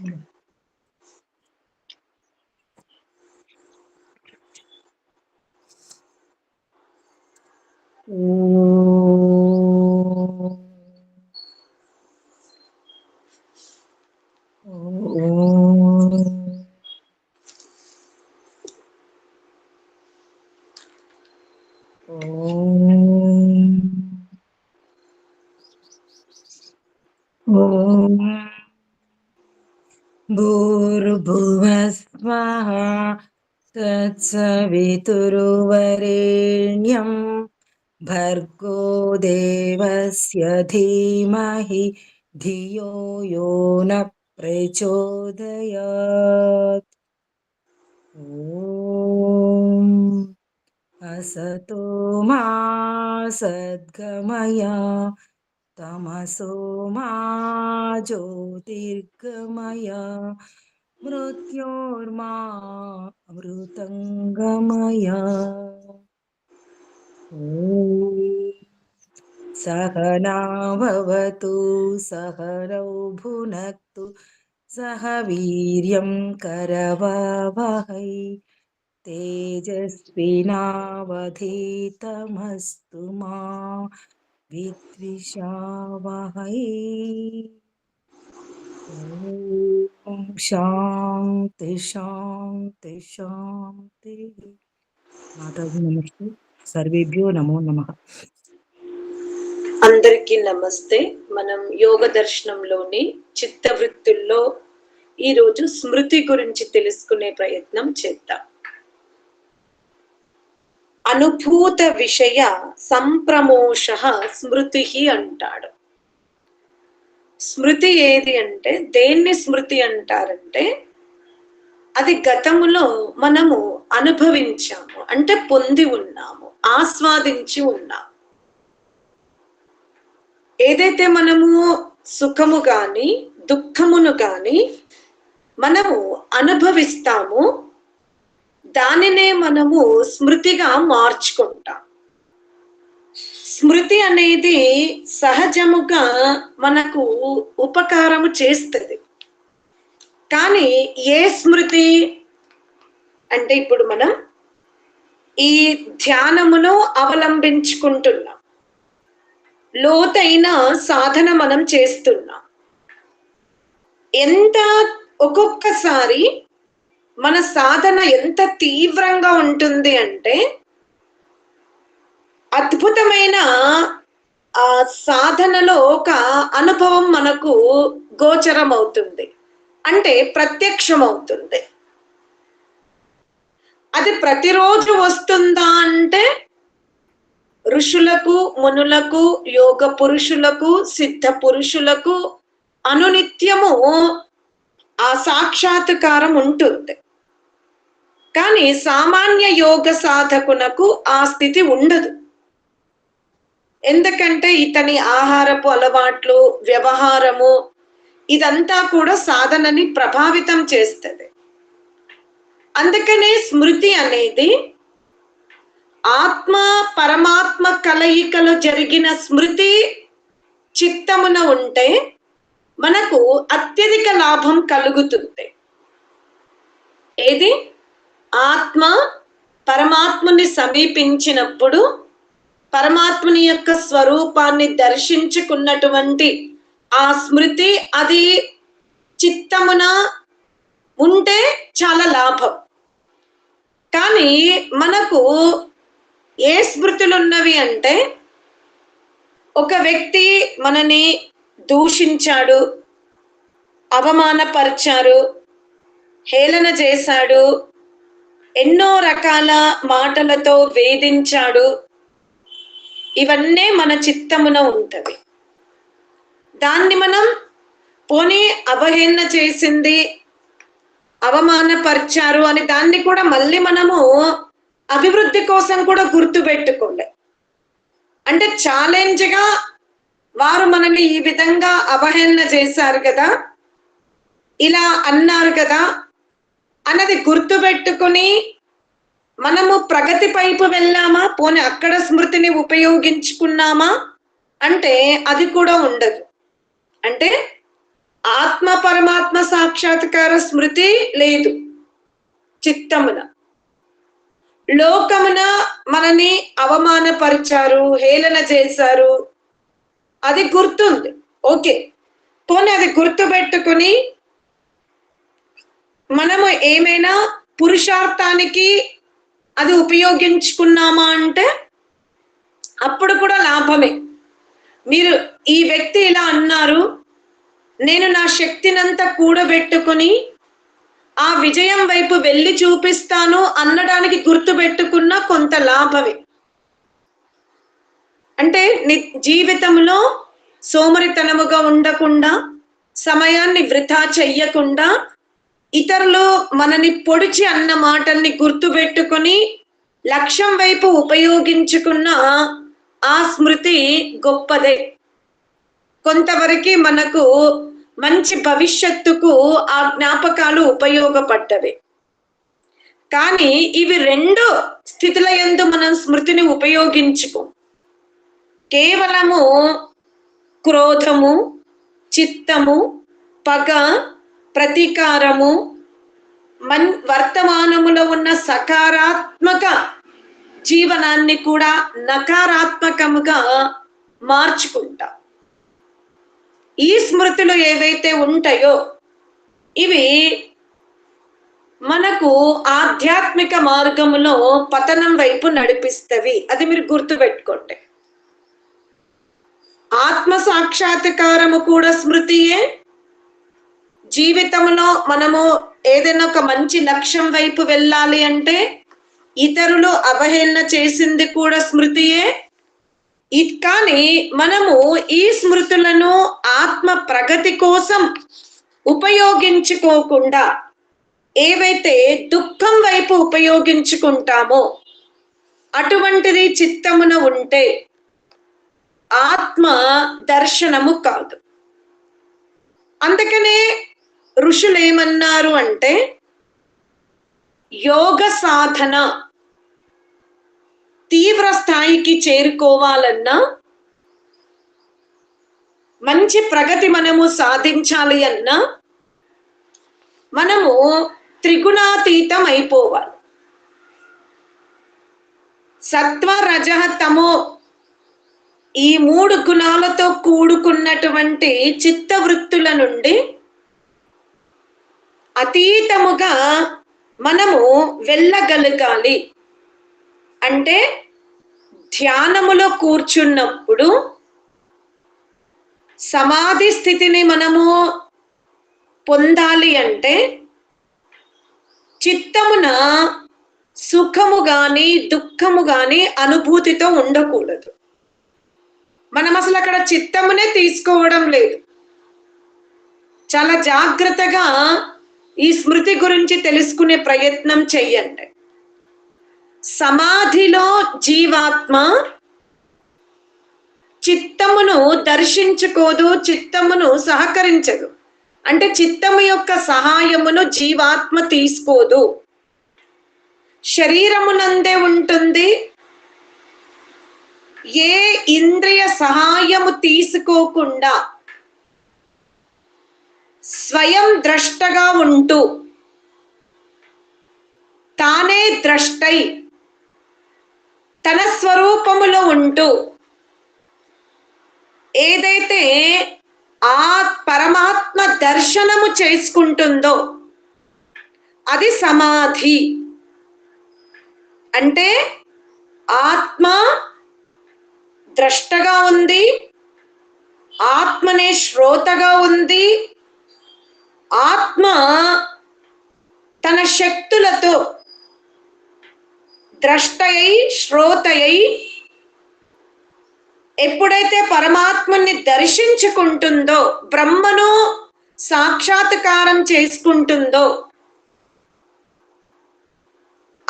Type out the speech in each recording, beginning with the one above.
Mm. तत्सवितुर्वरेण्यं भर्गो देवस्य धीमहि धियो यो न प्रचोदयात्। ॐ असतो मा सद्गमया, तमसो मा ज्योतिर्गमया मृत्योर्मा अमृतङ्गमया सहना भवतु सहनौ भुनक्तु सह वीर्यं करवावहै। तेजस्विनावधीतमस्तु मा विद्विषावहै। శాంతి శాంతి శాంతి. మాతాజీ నమస్తే. సర్వేభ్యో నమో నమ. అందరికీ నమస్తే. మనం యోగ దర్శనంలోని చిత్త వృత్తుల్లో ఈ రోజు స్మృతి గురించి తెలుసుకునే ప్రయత్నం చేద్దాం. అనుభూత విషయ సంప్రమోష స్మృతి అంటాడు. స్మృతి ఏది అంటే దేన్ని స్మృతి అంటారంటే అది గతములో మనము అనుభవించాము అంటే పొంది ఉన్నాము ఆస్వాదించి ఉన్నాము. ఏదైతే మనము సుఖము గాని దుఃఖమును గాని మనము అనుభవిస్తాము దానినే మనము స్మృతిగా మార్చుకుంటాం. స్మృతి అనేది సహజముగా మనకు ఉపకారము చేస్తుంది. కానీ ఏ స్మృతి అంటే ఇప్పుడు మనం ఈ ధ్యానమును అవలంబించుకుంటున్నాం. లోతైన సాధన మనం చేస్తున్నాం. ఎంత ఒక్కొక్కసారి మన సాధన ఎంత తీవ్రంగా ఉంటుంది అంటే అద్భుతమైన ఆ సాధనలో ఒక అనుభవం మనకు గోచరం అవుతుంది అంటే ప్రత్యక్షం అవుతుంది అది ప్రతిరోజు వస్తుందా అంటే ఋషులకు మునులకు యోగ పురుషులకు సిద్ధ పురుషులకు అనునిత్యము ఆ సాక్షాత్కారం ఉంటుంది. కానీ సామాన్య యోగ సాధకునకు ఆ స్థితి ఉండదు. ఎందుకంటే ఇతని ఆహారపు అలవాట్లు వ్యవహారము ఇదంతా కూడా సాధనని ప్రభావితం చేస్తుంది. అందుకనే స్మృతి అనేది ఆత్మ పరమాత్మ కలయికలో జరిగిన స్మృతి చిత్తమున ఉంటే మనకు అత్యధిక లాభం కలుగుతుంది ఏది? ఆత్మ పరమాత్మని సమీపించినప్పుడు పరమాత్మని యొక్క స్వరూపాన్ని దర్శించుకున్నటువంటి ఆ స్మృతి అది చిత్తమున ఉంటే చాలా లాభం. కానీ మనకు ఏ స్మృతులు ఉన్నవి అంటే ఒక వ్యక్తి మనని దూషించాడు అవమానపరిచారు హేళన చేశాడు ఎన్నో రకాల మాటలతో వేధించాడు ఇవన్నీ మన చిత్తమున ఉంటది. దాన్ని మనం పోనీ అవహేళన చేసింది అవమానపరిచారు అని దాన్ని కూడా మళ్ళీ మనము అభివృద్ధి కోసం కూడా గుర్తు పెట్టుకోండి అంటే ఛాలెంజ్గా వారు మనల్ని ఈ విధంగా అవహేళన చేశారు కదా ఇలా అన్నారు కదా అన్నది గుర్తు పెట్టుకుని మనము ప్రగతి పైపు వెళ్ళామా? పోనీ అక్కడ స్మృతిని ఉపయోగించుకున్నామా? అంటే అది కూడా ఉండదు. అంటే ఆత్మ పరమాత్మ సాక్షాత్కార స్మృతి లేదు. చిత్తమున. లోకమున మనని అవమానపరిచారు హేళన చేశారు. అది గుర్తుంది. ఓకే. పోనీ అది గుర్తుపెట్టుకుని మనము ఏమైనా పురుషార్థానికి అది ఉపయోగించుకున్నామా అంటే అప్పుడు కూడా లాభమే. మీరు ఈ వ్యక్తి ఇలా అన్నారు నేను నా శక్తినంతా కూడబెట్టుకుని ఆ విజయం వైపు వెళ్ళి చూపిస్తాను అనడానికి గుర్తుపెట్టుకున్న కొంత లాభమే. అంటే ని జీవితంలో సోమరితనముగా ఉండకుండా సమయాన్ని వృధా చెయ్యకుండా ఇతరులు మనని పొడిచి అన్న మాటల్ని గుర్తుపెట్టుకొని లక్ష్యం వైపు ఉపయోగించుకున్న ఆ స్మృతి గొప్పదే. కొంతవరకు మనకు మంచి భవిష్యత్తుకు ఆ జ్ఞాపకాలు ఉపయోగపడ్డవి. కానీ ఇవి రెండు స్థితుల యందు మనం స్మృతిని ఉపయోగించుకో. కేవలము క్రోధము చిత్తము పగ ప్రతీకారము మన్ వర్తమానములో ఉన్న సకారాత్మక జీవనాన్ని కూడా నకారాత్మకముగా మార్చుకుంటాం. ఈ స్మృతులు ఏవైతే ఉంటాయో ఇవి మనకు ఆధ్యాత్మిక మార్గములో పతనం వైపు నడిపిస్తవి. అది మీరు గుర్తుపెట్టుకోండి ఆత్మ సాక్షాత్కారము కూడా స్మృతియే జీవితంలో మనము ఏదైనా ఒక మంచి లక్ష్యం వైపు వెళ్ళాలి అంటే ఇతరులు అవహేళన చేసింది కూడా స్మృతియే. ఇది కానీ మనము ఈ స్మృతులను ఆత్మ ప్రగతి కోసం ఉపయోగించుకోకుండా ఏవైతే దుఃఖం వైపు ఉపయోగించుకుంటామో అటువంటిది చిత్తమున ఉంటే ఆత్మ దర్శనము కాదు. అందుకనే ఋషులు ఏమన్నారు అంటే యోగ సాధన తీవ్ర స్థాయికి చేరుకోవాలన్నా మంచి ప్రగతి మనము సాధించాలి అన్నా మనము త్రిగుణాతీతం అయిపోవాలి. సత్వ రజ తమో ఈ మూడు గుణాలతో కూడుకున్నటువంటి చిత్తవృత్తుల నుండి అతీతముగా మనము వెళ్ళగలగాలి. అంటే ధ్యానములో కూర్చున్నప్పుడు సమాధి స్థితిని మనము పొందాలి అంటే చిత్తమున సుఖము గాని దుఃఖము గాని అనుభూతితో ఉండకూడదు. మనం అసలు అక్కడ చిత్తమునే తీసుకోవడం లేదు. చాలా జాగ్రత్తగా ఈ స్మృతి గురించి తెలుసుకునే ప్రయత్నం చెయ్యండి. సమాధిలో జీవాత్మ చిత్తమును దర్శించుకోదు చిత్తమును సహకరించదు. అంటే చిత్తము యొక్క సహాయమును జీవాత్మ తీసుకోదు. శరీరమునందే ఉంటుంది. ఏ ఇంద్రియ సహాయము తీసుకోకుండా స్వయం ద్రష్టగా ఉంటూ తానే ద్రష్టై తన స్వరూపములో ఉంటూ ఏదైతే ఆ పరమాత్మ దర్శనము చేసుకుంటుందో అది సమాధి. అంటే ఆత్మ ద్రష్టగా ఉంది ఆత్మనే శ్రోతగా ఉంది ఆత్మ తన శక్తులతో ద్రష్టయై శ్రోతయై ఎప్పుడైతే పరమాత్మని దర్శించుకుంటుందో బ్రహ్మను సాక్షాత్కారం చేసుకుంటుందో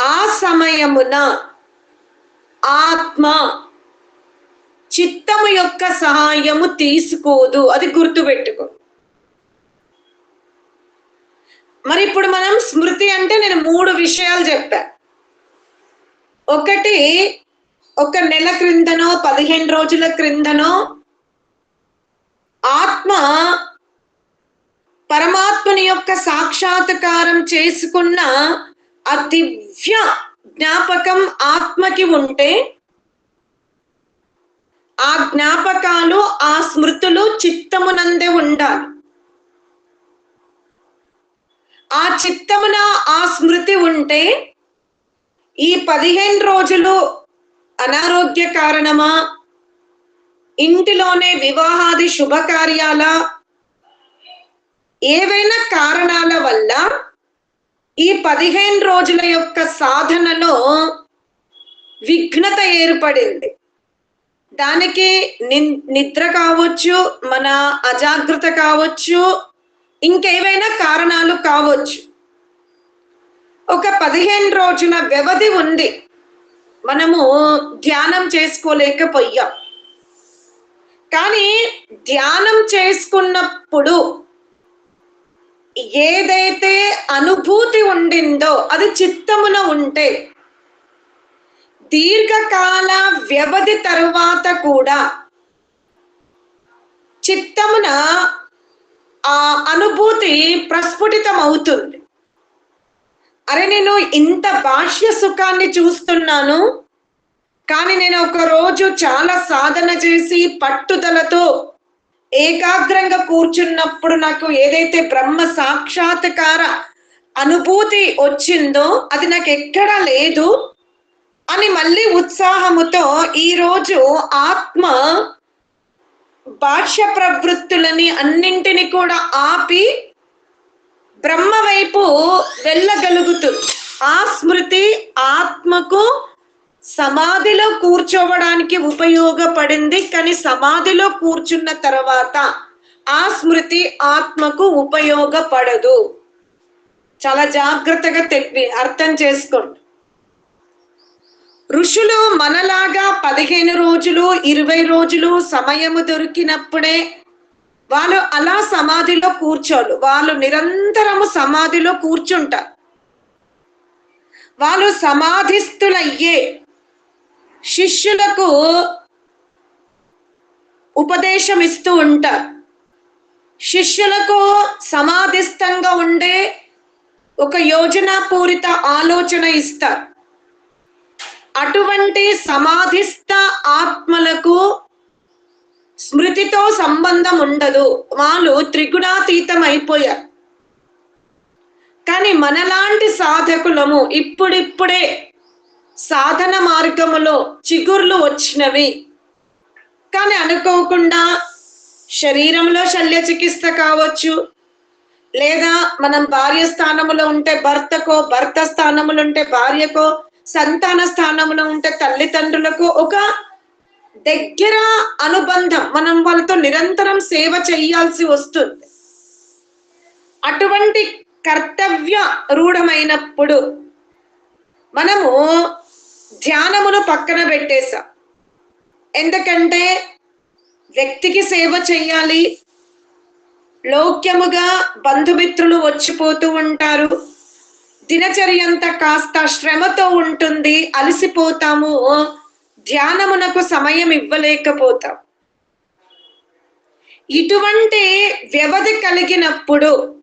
ఆ సమయమున ఆత్మ చిత్తము యొక్క సహాయము తీసుకోదు. అది గుర్తుపెట్టుకో. మరి ఇప్పుడు మనం స్మృతి అంటే నేను మూడు విషయాలు చెప్పా. ఒకటి ఒక నెల క్రిందనో పదిహేను రోజుల క్రిందనో ఆత్మ పరమాత్మని యొక్క సాక్షాత్కారం చేసుకున్న ఆ దివ్య జ్ఞాపకం ఆత్మకి ఉంటే ఆ జ్ఞాపకాలు ఆ స్మృతులు చిత్తమునందే ఉండాలి. ఆ చిత్తమున ఆ స్మృతి ఉంటే ఈ పదిహేను రోజులు అనారోగ్య కారణమా? ఇంటిలోనే వివాహాది శుభకార్యాల ఏవైనా కారణాల వల్ల ఈ పదిహేను రోజుల యొక్క సాధనలో విఘ్నత ఏర్పడింది. దానికి నిద్ర కావచ్చు మన అజాగ్రత్త కావచ్చు ఇంకేవైనా కారణాలు కావచ్చు. ఒక పదిహేను రోజుల వ్యవధి ఉంది. మనము ధ్యానం చేసుకోలేకపోయాం. కానీ ధ్యానం చేసుకున్నప్పుడు ఏదైతే అనుభూతి ఉండిందో అది చిత్తమున ఉంటే దీర్ఘకాల వ్యవధి తరువాత కూడా చిత్తమున ఆ అనుభూతి ప్రస్ఫుటితం అవుతుంది అరే నేను ఇంత బాహ్య సుఖాన్ని చూస్తున్నాను కానీ నేను ఒక రోజు చాలా సాధన చేసి పట్టుదలతో ఏకాగ్రంగా కూర్చున్నప్పుడు నాకు ఏదైతే బ్రహ్మ సాక్షాత్కార అనుభూతి వచ్చిందో అది నాకు ఎక్కడా లేదు అని మళ్ళీ ఉత్సాహముతో ఈరోజు ఆత్మ బాహ్య ప్రవృత్తులని అన్నింటిని కూడా ఆపి బ్రహ్మ వైపు వెళ్ళగలుగుతుంది ఆ స్మృతి ఆత్మకు సమాధిలో కూర్చోవడానికి ఉపయోగపడింది కానీ సమాధిలో కూర్చున్న తర్వాత ఆ స్మృతి ఆత్మకు ఉపయోగపడదు. చాలా జాగ్రత్తగా తెలిపి అర్థం చేసుకోండి. ఋషులు మనలాగా పదిహేను రోజులు ఇరవై రోజులు సమయము దొరికినప్పుడే వాళ్ళు అలా సమాధిలో కూర్చోరు. వాళ్ళు నిరంతరము సమాధిలో కూర్చుంటారు. వాళ్ళు సమాధిస్థులయ్యే శిష్యులకు ఉపదేశం ఇస్తూ ఉంటారు. శిష్యులకు సమాధిస్థంగా ఉండే ఒక యోజనాపూరిత ఆలోచన ఇస్తారు. అటువంటి సమాధిస్థ ఆత్మలకు స్మృతితో సంబంధం ఉండదు వాళ్ళు త్రిగుణాతీతం అయిపోయారు కానీ మనలాంటి సాధకులము ఇప్పుడిప్పుడే సాధన మార్గములో చిగుర్లు వచ్చినవి. కానీ అనుకోకుండా శరీరంలో శల్య చికిత్స కావచ్చు. లేదా మనం భార్య స్థానములో ఉంటే భర్తకో భర్త స్థానములు ఉంటే భార్యకో సంతాన స్థానంలో ఉంటే తల్లిదండ్రులకు ఒక దగ్గర అనుబంధం. మనం వాళ్ళతో నిరంతరం సేవ చేయాల్సి వస్తుంది. అటువంటి కర్తవ్య రూఢమైనప్పుడు మనము ధ్యానమును పక్కన పెట్టేశాం. ఎందుకంటే వ్యక్తికి సేవ చేయాలి. లోక్యముగా బంధుమిత్రులు వచ్చిపోతూ ఉంటారు. దినచర్యంత కాస్త శ్రమతో ఉంటుంది అలసిపోతాము. ధ్యానమునకు సమయం ఇవ్వలేకపోతాం. ఇటువంటి వ్యవధి కలిగినప్పుడు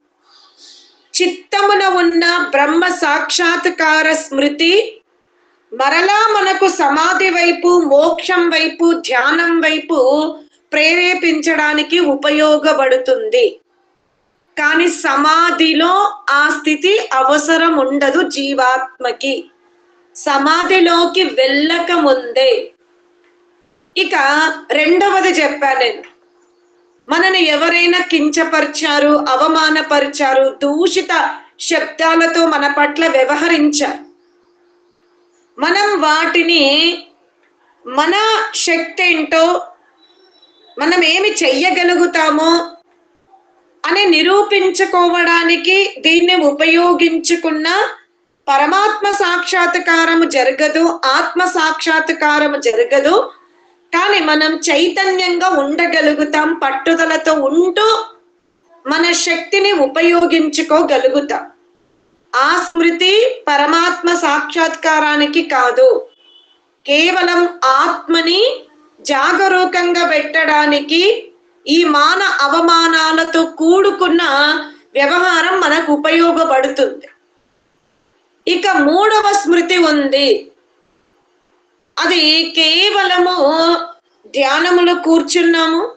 చిత్తమున ఉన్న బ్రహ్మ సాక్షాత్కార స్మృతి మరలా మనకు సమాధి వైపు మోక్షం వైపు ధ్యానం వైపు ప్రేరేపించడానికి ఉపయోగపడుతుంది. కానీ సమాధిలో ఆ స్థితి అవసరం ఉండదు జీవాత్మకి. సమాధిలోకి వెళ్ళక ముందే. ఇక రెండవది చెప్పాను నేను. మనని ఎవరైనా కించపరిచారు అవమానపరిచారు దూషిత శబ్దాలతో మన పట్ల వ్యవహరించారు. మనం వాటిని మన శక్తి ఏంటో మనం ఏమి చెయ్యగలుగుతామో అని నిరూపించుకోవడానికి దీన్ని ఉపయోగించుకున్న పరమాత్మ సాక్షాత్కారము జరగదు ఆత్మ సాక్షాత్కారము జరగదు. కానీ మనం చైతన్యంగా ఉండగలుగుతాం పట్టుదలతో ఉంటూ మన శక్తిని ఉపయోగించుకోగలుగుతాం. ఆ స్మృతి పరమాత్మ సాక్షాత్కారానికి కాదు. కేవలం ఆత్మని జాగరూకంగా పెట్టడానికి ఈ మాన అవమానాలతో కూడుకున్న వ్యవహారం మనకు ఉపయోగపడుతుంది. ఇక మూడవ స్మృతి ఉంది. అది కేవలము ధ్యానములో కూర్చున్నాము.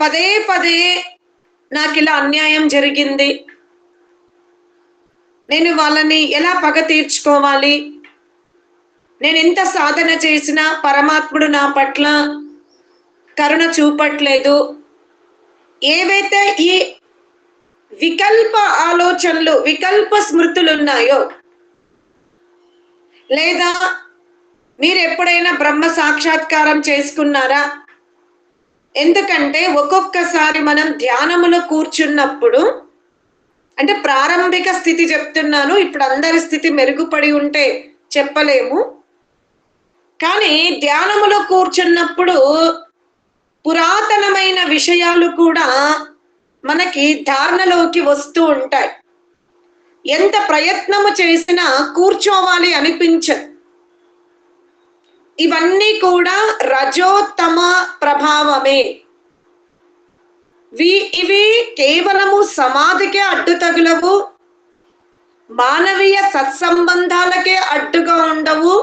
పదే పదే నాకు ఇలా అన్యాయం జరిగింది. నేను వాళ్ళని ఎలా పగ తీర్చుకోవాలి? నేను ఎంత సాధన చేసినా పరమాత్ముడు నా పట్ల కరుణ చూపట్లేదు. ఏవైతే ఈ వికల్ప ఆలోచనలు వికల్ప స్మృతులు ఉన్నాయో లేదా మీరు ఎప్పుడైనా బ్రహ్మ సాక్షాత్కారం చేసుకున్నారా? ఎందుకంటే ఒక్కొక్కసారి మనం ధ్యానములో కూర్చున్నప్పుడు అంటే ప్రారంభిక స్థితి చెప్తున్నాను ఇప్పుడు అందరి స్థితి మెరుగుపడి ఉంటే చెప్పలేము. కానీ ధ్యానములో కూర్చున్నప్పుడు పురాతనమైన విషయాలు కూడా మనకి ధారణలోకి వస్తూ ఉంటాయి. ఎంత ప్రయత్నము చేసినా కూర్చోవాలి అనిపించదు. ఇవన్నీ కూడా రజోత్తమ ప్రభావమే. వి ఇవి కేవలము సమాధికే అడ్డు తగులవు మానవీయ సత్సంబంధాలకే అడ్డుగా ఉండవు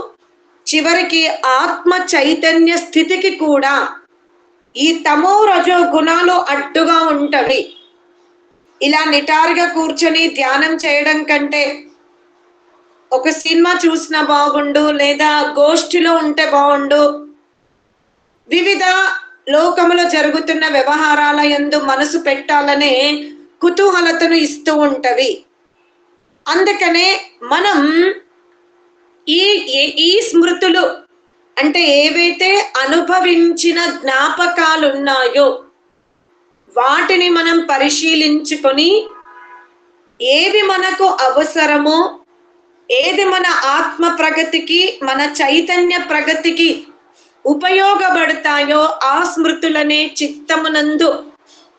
చివరికి ఆత్మ చైతన్య స్థితికి కూడా. ఈ తమో రజో గుణాలు అడ్డుగా ఉంటవి. ఇలా నిటారుగా కూర్చొని ధ్యానం చేయడం కంటే ఒక సినిమా చూసినా బాగుండు లేదా గోష్ఠిలో ఉంటే బాగుండు వివిధ లోకములో జరుగుతున్న వ్యవహారాల యందు మనసు పెట్టాలనే కుతూహలతను ఇస్తూ ఉంటవి. అందుకనే మనం ఈ ఈ- ఈ స్మృతులు అంటే ఏవైతే అనుభవించిన జ్ఞాపకాలు ఉన్నాయో వాటిని మనం పరిశీలించుకొని ఏవి మనకు అవసరమో ఏది మన ఆత్మ ప్రగతికి మన చైతన్య ప్రగతికి ఉపయోగపడతాయో ఆ స్మృతులనే చిత్తమునందు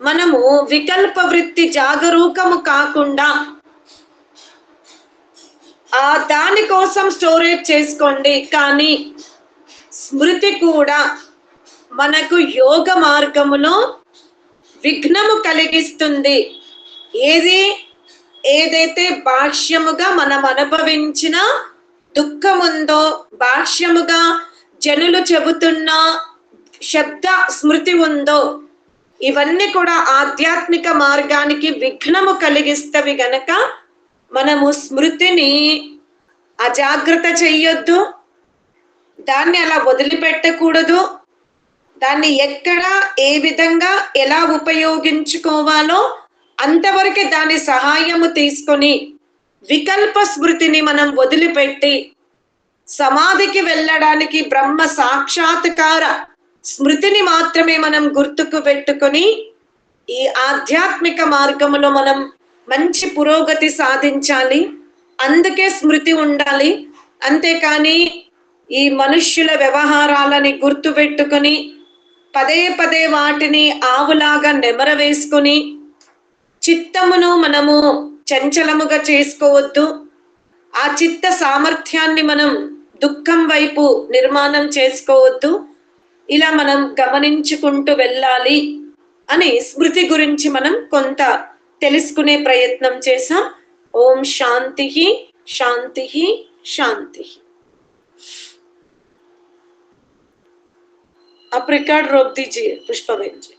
మనము వికల్ప వృత్తి జాగరూకము కాకుండా ఆ దాని కోసం స్టోరేజ్ చేసుకోండి. కానీ స్మృతి కూడా మనకు యోగ మార్గములో విఘ్నము కలిగిస్తుంది. ఏది? ఏదైతే భాష్యముగా మనం అనుభవించిన దుఃఖం ఉందో భాష్యముగా జనులు చెబుతున్న శబ్ద స్మృతి ఉందో ఇవన్నీ కూడా ఆధ్యాత్మిక మార్గానికి విఘ్నము కలిగిస్తవి గనక మనము స్మృతిని అజాగ్రత్త చెయ్యొద్దు. దాన్ని అలా వదిలిపెట్టకూడదు. దాన్ని ఎక్కడ ఏ విధంగా ఎలా ఉపయోగించుకోవాలో అంతవరకే దాని సహాయము తీసుకొని వికల్ప స్మృతిని మనం వదిలిపెట్టి సమాధికి వెళ్ళడానికి బ్రహ్మ సాక్షాత్కార స్మృతిని మాత్రమే మనం గుర్తుకు పెట్టుకొని ఈ ఆధ్యాత్మిక మార్గములో మనం మంచి పురోగతి సాధించాలి. అందుకే స్మృతి ఉండాలి. అంతేకాని ఈ మనుష్యుల వ్యవహారాలని గుర్తుపెట్టుకొని పదే పదే వాటిని ఆవులాగా నెమరవేసుకొని చిత్తమును మనము చంచలముగా చేసుకోవద్దు. ఆ చిత్త సామర్థ్యాన్ని మనం దుఃఖం వైపు నిర్మాణం చేసుకోవద్దు. ఇలా మనం గమనించుకుంటూ వెళ్ళాలి అని స్మృతి గురించి మనం కొంత తెలుసుకునే ప్రయత్నం చేసాం ఓం శాంతి శాంతి శాంతి. आप रिकॉर्ड रोक दीजिए पुष्पा बहन जी।